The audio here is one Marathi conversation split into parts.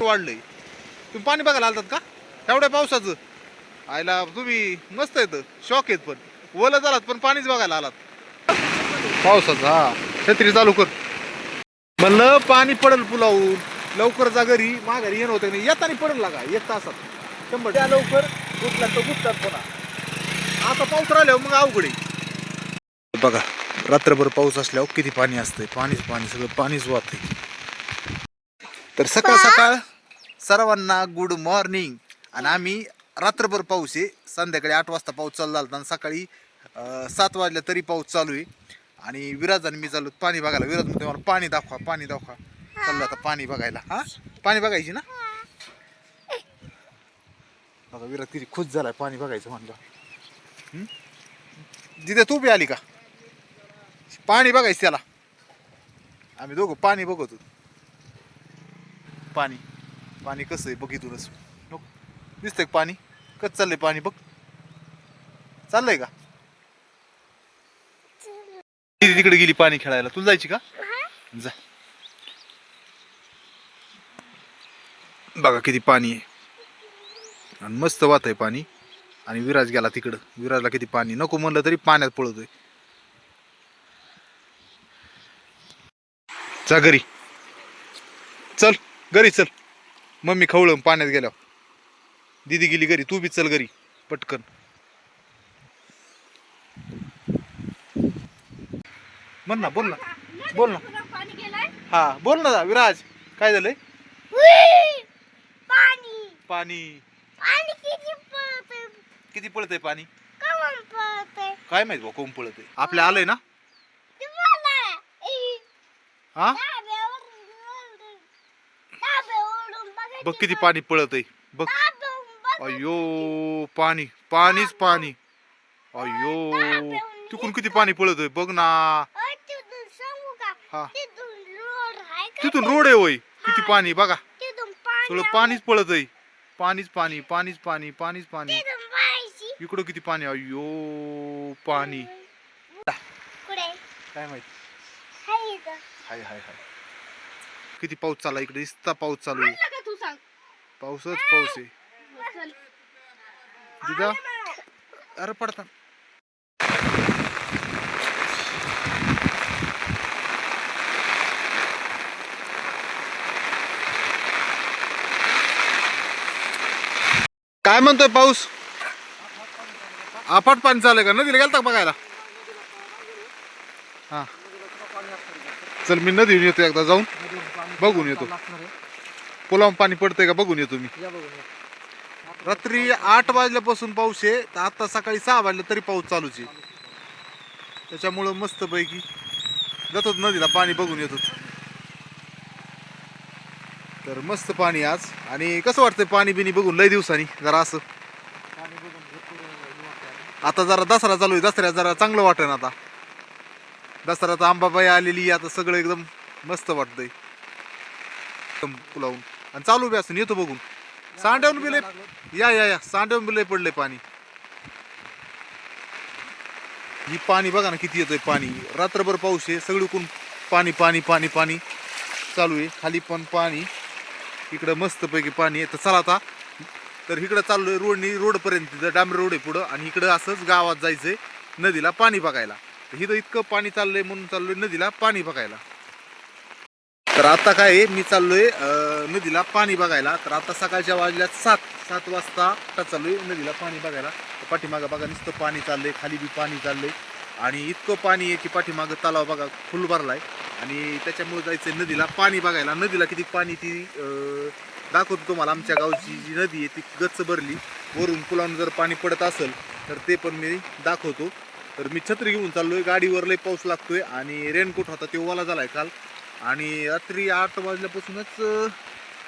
वाढलंय. तुम्ही पाणी बघायला आलतात का? एवढ्या पावसाचं. आयला तुम्ही मस्त येत शॉक येत पण. ओलं झालात पण पाणीच बघायला आलात. पावसाचं हा. छत्री चालू कर. म्हणलं पाणी पडल पुलावून. लवकर जा घरी. माघारी येणं होतं नाही? येताना पडेल लागा. एक तासात. शंभर त्या लवकर गुटला तर गुटतात पुन्हा. आता पाऊस राहिल्यावर मग अवघड आहे. बघा रात्रभर पाऊस असल्यावर किती पाणी असतंय पाणीच पाणी सगळं पाणीच वाहतंय. तर सकाळ सकाळ सर्वांना गुड मॉर्निंग आणि आम्ही रात्रभर पाऊस आहे. संध्याकाळी आठ वाजता पाऊस चालू झाला आणि सकाळी सात वाजल्या तरी पाऊस चालू आहे. आणि विराज आणि मी चालू पाणी बघायला. विराज म्हणते मला पाणी दाखवा पाणी दाखवा. चाललो आता पाणी बघायला. हा? पाणी बघायची ना? बघा विराज किती खुश झालाय पाणी बघायचं म्हणलं. तिथे तू बी आली का? पाणी बघायचं त्याला. आम्ही दोघं पाणी बघतो. पाणी. पाणी कसं आहे बघ दिसतंय पाणी? कसं चाललंय पाणी बघ. चाललंय का? दीदी तिकडे गेली पाणी खेळायला. तुला जायची का? जा. बघा किती पाणी आहे. आणि मस्त वात आहे पाणी. आणि विराज गेला तिकडं. विराजला किती पाणी? नको म्हणलं तरी पाण्यात पळतोय. जा घरी. चल घरी चल. मम्मी खवळून पाण्यात गेल्यावर. दीदी गेली घरी तू बी चल घरी. पटकन. म्हण ना बोल ना. बोल ना. गेलाय हा बोल ना विराज काय झालंय? पाणी. किती पळतंय पाणी? कमन पळतंय. काय माहीत बा कोण पळतंय? आपल्या आलंय ना? हा? बघ किती? पाणी पळतंय बघ. धाब्यावरून बघ- अयो पाणी पाणीच पाणी. अयो तिकून किती पाणी पळतंय बघ ना. हा. तिथून रोड आहे आहे होय किती पाणी बघा. पाणी सगळं पाणीच पळतंय. पाणीच पाणी पाणीच पाणी पाणीच पाणी. इकडं किती पाणी अयो पाणी. कुठे? काय माहीत? हाय हाय हाय हाय. किती पाऊस चालला इकडे? इस्ता पाऊस चालू आहे. पाऊसच पाऊस आहे. दिदा? अरे पडता काय म्हणतोय पाऊस? आफाट पाणी चालू आहे का? नदीला गेलता का बघायला? हा. चल मी नदीवर येतो एकदा जाऊन. बघून येतो. पुलावून पाणी पडतंय का? बघून येतो मी. रात्री आठ वाजल्यापासून पाऊस आहे. तर आता सकाळी सहा वाजल्या तरी पाऊस चालूच आहे. त्याच्यामुळं मस्त पैकी जातो नदीला. पाणी बघून येतो तर मस्त पाणी आज. आणि कसं वाटतंय पाणी बिनी बघून? लय दिवसांनी. जरा असं. आता जरा दसरा चालू आहे दसऱ्यात जरा चांगलं वाटेन आता. दसऱ्यात आंबाबाई आलेली आता सगळं एकदम मस्त वाटतंय. एकदम पुलावून आणि चालू बी असून येतो बघून. सांडवून बी लय या या या. सांडवून बिले लय पडलंय पाणी. ही पाणी बघा ना किती येतोय पाणी. रात्रभर पाऊस आहे सगळीकडून पाणी पाणी पाणी पाणी चालू आहे. खाली पण पाणी. इकडं मस्तपैकी पाणी आहे. तर चला आता तर इकडं चाललोय रोडनी रोडपर्यंत तिथं डांबरी रोड आहे पुढं आणि इकडं असंच गावात जायचंय नदीला पाणी बघायला. तर इथं इतकं पाणी चाललंय म्हणून चाललोय नदीला पाणी बघायला. तर आता काय आहे, मी चाललोय नदीला पाणी बघायला. तर आता सकाळच्या वाजल्या सात सात वाजता आता चाललोय नदीला पाणी बघायला. पाठीमागं बघा नुसतं पाणी चाललंय खाली बी पाणी चाललंय. आणि इतकं पाणी आहे की पाठीमागं तलाव बघा फुल भरलाय. आणि त्याच्यामुळे जायचंय नदीला पाणी बघायला. नदीला किती पाणी ती दाखवतो तुम्हाला आमच्या गावची जी नदी आहे ती गच्च भरली. वरून पुलावून जर पाणी पडत असेल तर ते पण मी दाखवतो. तर मी छत्री घेऊन चाललोय गाडीवर लय पाऊस लागतोय आणि रेनकोट होता तो ओला झालाय काल. आणि रात्री आठ वाजल्यापासूनच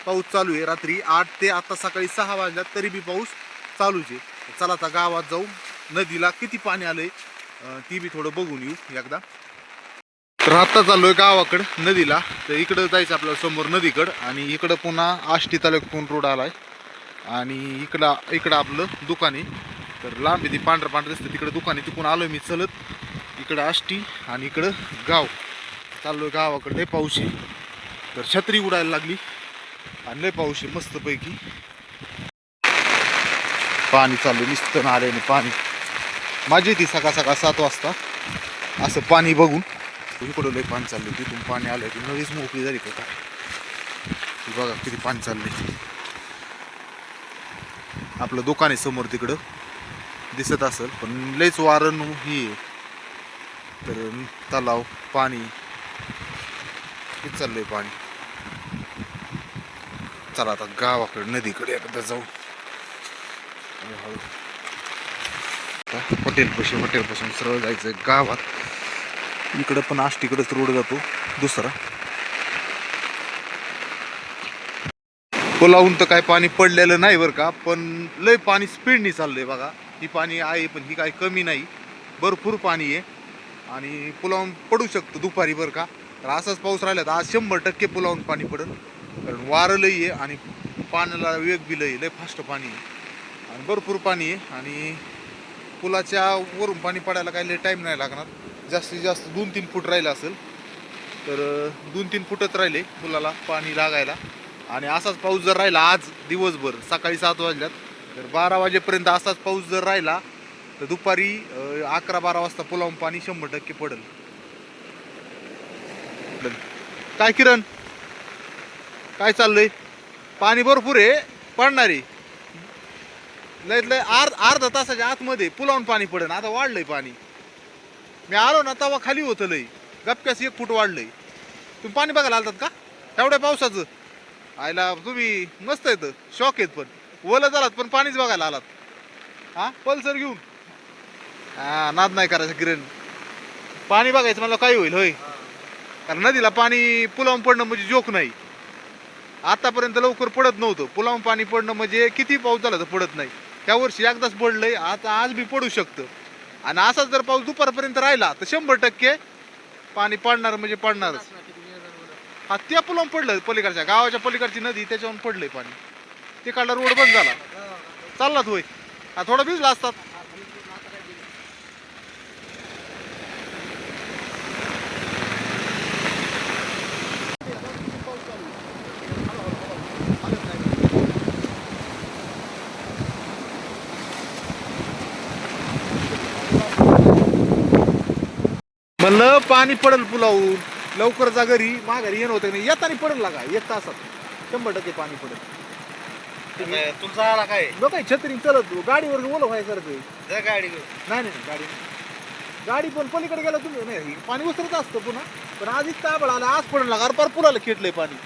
पाऊस चालू आहे. रात्री आठ ते आता सकाळी सहा वाजल्यात तरी बी पाऊस चालूच आहे. चला आता गावात जाऊ. नदीला किती पाणी आलंय आहे ती बी थोडं बघून येऊ एकदा. तर आता आहे गावाकडं नदीला. तर इकडं जायचं आपल्याला समोर नदीकडं आणि इकडं पुन्हा आष्टी तालुक्यातून रोड आला आहे आणि इकडं इकडं आपलं दुकान आहे. तर लांब ती पांढरं पांढरं दिसतं तिकडं दुकान आहे तिकडून आलो मी चलत. इकडं आष्टी आणि इकडं गाव. चाललो आहे गावाकडं लय पाऊशी तर छत्री उडायला लागली. आणि लय पाऊस आहे मस्तपैकी. पाणी चालू नुसतं नाल्याने पाणी. माझी ती सकाळ सकाळ सात वाजता. असं पाणी बघून. इकडं लय पाणी चाललंय तिथून पाणी आलं की नदीच मोकळी झाली का काय? बघा किती पाणी चाललंय. आपलं दुकान आहे समोर तिकडं. दिसत असेल पण लयच वारण ही आहे. तर तलाव पाणी. किती चाललंय पाणी? चला आता गावाकडे नदीकडे एकदा जाऊ. हॉटेल आता हॉटेल हॉटेलपासून सरळ जायचं गावात. इकडं पण आष्टीकडेच रोड जातो दुसरा. पुलावून तर काय पाणी पडलेलं नाही बरं का पण लय पाणी स्पीडनी चाललंय बघा. ही पाणी आहे पण ही काही कमी नाही. भरपूर पाणी आहे. आणि पुलावून पडू शकतो दुपारी बरं का. तर असाच पाऊस राहिला तर आज शंभर टक्के पुलावून पाणी पडेल. कारण वारं लई आहे आणि पाण्याला वेग बी लई लय फास्ट पाणी आहे. आणि भरपूर पाणी आहे आणि पुलाच्या वरून पाणी पडायला काही लय टाईम नाही लागणार. जास्तीत जास्त दोन तीन फूट राहिलं असेल तर दोन तीन फुटच राहिले मुलाला पाणी लागायला. आणि असाच पाऊस जर राहिला आज दिवसभर सकाळी सात वाजल्यात तर बारा वाजेपर्यंत असाच पाऊस जर राहिला तर दुपारी अकरा बारा वाजता पुलावून पाणी शंभर टक्के पडेल. काय किरण? काय चाललंय? पाणी भरपूर आहे पडणार आहे. लयत लय अर्ध अर्धा तासाच्या आतमध्ये पुलावून पाणी पडेल आता वाढलंय पाणी. मी आलो ना तेव्हा खाली होतं लई. गपक्यास एक फूट वाढलंय. तुम्ही पाणी बघायला आलतात का? एवढ्या पावसाचं. आयला तुम्ही मस्त येतं शॉक येत पण. ओलं झालात पण पाणीच बघायला आलात. हा? पल्सर घेऊन. हां नाद नाही करायचं किरण. पाणी बघायचं मला काय होईल होय? कारण नदीला पाणी पुलावून पडणं म्हणजे जोक नाही. आतापर्यंत लवकर पडत नव्हतं. पुलावून पाणी पडणं म्हणजे किती पाऊस झाला तर पडत नाही. त्या वर्षी एकदाच पडलंय. आता आज बी पडू शकतं. आणि असाच जर पाऊस दुपारपर्यंत राहिला तर शंभर टक्के पाणी पडणार म्हणजे पडणारच हा त्या पुलावून पडलं पलीकडच्या गावाच्या पलीकडची नदी त्याच्यावरून पडलंय पाणी. तिकडला रोड बंद झाला. चाललात होय. हा थोडा भिजला असतात. म्हणलं पाणी पडेल पुलावून. लवकर जा घरी माघारी येणं होतं नाही येताना पडेल लागा एक तासात. शंभर टक्के पाणी पडेल. तुमचा आला काय? बघ छत्री चलत गाडीवर ओलं व्हायसारखं जा गाडी घेऊन. नाही नाही गाडी नाही. गाडी पण पलीकडे गेला तुम्ही. नाही हे पाणी उतरत असतं पुन्हा. पण आज इतका आबळ आला आज पडेल. लागा अरे पार पुराला खेटलंय पाणी.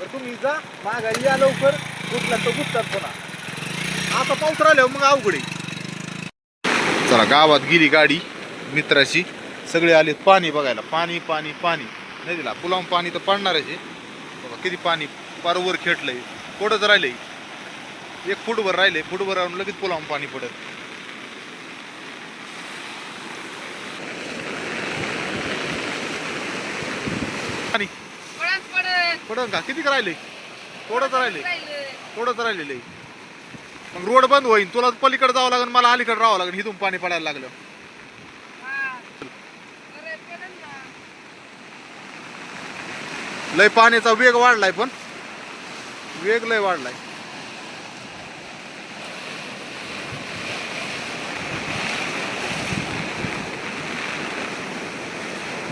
तर तुम्ही जा. माघारी या लवकर. गुतलात तर गुततात पुन्हा. आता पाऊस राहिल्यावर मग अवघड आहे. चला गावात गेली गाडी. मित्राची सगळे आले पाणी बघायला. पाणी पाणी पाणी. नदीला पुलावून पाणी तर पडणारच आहे. बघा किती पाणी पार वर खेटलंय. थोडंच राहिलंय. एक फुटभर राहिले फुटभर राहून लगेच पुलावून पाणी पडत. पाणी. पडत पडन का? किती राहिले थोडंच राहिले राहिलं. थोडंच राहिलेलं आहे मग रोड बंद होईल तुला पलीकडे जावं लागेल मला अलीकडे राहावं लागेल. इथून पाणी पडायला लागलं हा. बरं, पडन ना. लय पाण्याचा वेग वाढलाय पण. वेग लय वाढलाय.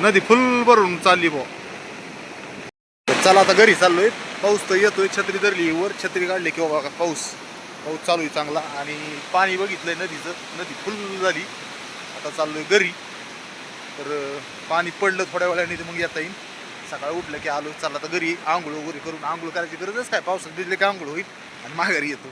नदी फुल भरून चालली बो चला आता घरी चाललोय. पाऊस तर येतोय. छत्री धरली वर. छत्री काढली किंवा बघा पाऊस. पाऊस चालू आहे चांगला. आणि पाणी बघितलंय नदीचं. नदी फुल झाली. आता चाललोय घरी. तर पाणी पडलं थोड्या वेळाने तर मग येता येईल. सकाळी उठलं की आलो चला तर घरी आंघोळ वगैरे करून आंघोळ करायची गरजच काय? पावसात भिजले की आंघोळ होईल आणि माघारी येतो.